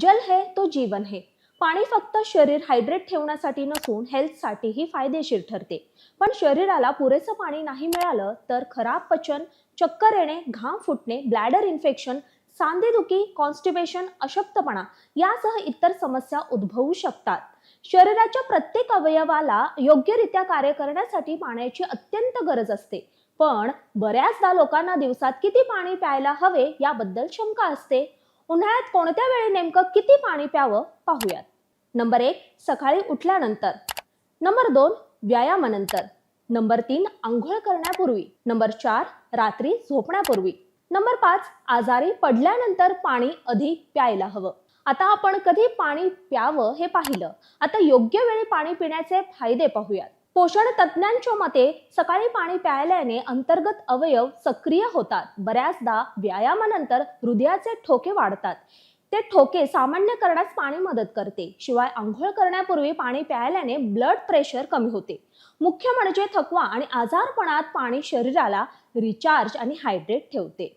जल है तो जीवन है. पाणी फक्त शरीर हायड्रेट ठेवण्यासाठी नसून हेल्थसाठीही फायदेशीर ठरते. पण शरीराला पुरेसं पाणी नाही मिळालं तर खराब पचन चक्कर येणे घाम फुटणे ब्लॅडर इन्फेक्शन सांधेदुखी कॉन्स्टिपेशन अशक्तपणा यासह इतर समस्या उद्भवू शकतात. शरीराच्या प्रत्येक अवयवाला योग्यरित्या कार्य करण्यासाठी पाण्याची अत्यंत गरज असते. पण बऱ्याचदा लोकांना दिवसात किती पाणी प्यायला हवे याबद्दल शंका असते. उन्हाळ्यात कोणत्या वेळी नेमकं किती पाणी प्यावं पाहूयात. नंबर एक सकाळी उठल्यानंतर. नंबर दोन व्यायामानंतर. नंबर तीन आंघोळ करण्यापूर्वी. नंबर चार रात्री झोपण्यापूर्वी. नंबर पाच आजारी पडल्यानंतर पाणी अधिक प्यायला हवं. आता आपण कधी पाणी प्यावं हे पाहिलं. आता योग्य वेळी पाणी पिण्याचे फायदे पाहूयात. पोषण तज्ज्ञांच्या मते सकाळी पाणी प्यायल्याने अंतर्गत अवयव सक्रिय होतात. बऱ्याचदा व्यायामानंतर हृदयाचे ठोके वाढतात. ते ठोके सामान्य करण्यास पाणी मदत करते. शिवाय आंघोळ करण्यापूर्वी पाणी प्यायल्याने ब्लड प्रेशर कमी होते. मुख्य म्हणजे थकवा आणि आजारपणात पाणी शरीराला रिचार्ज आणि हायड्रेट ठेवते.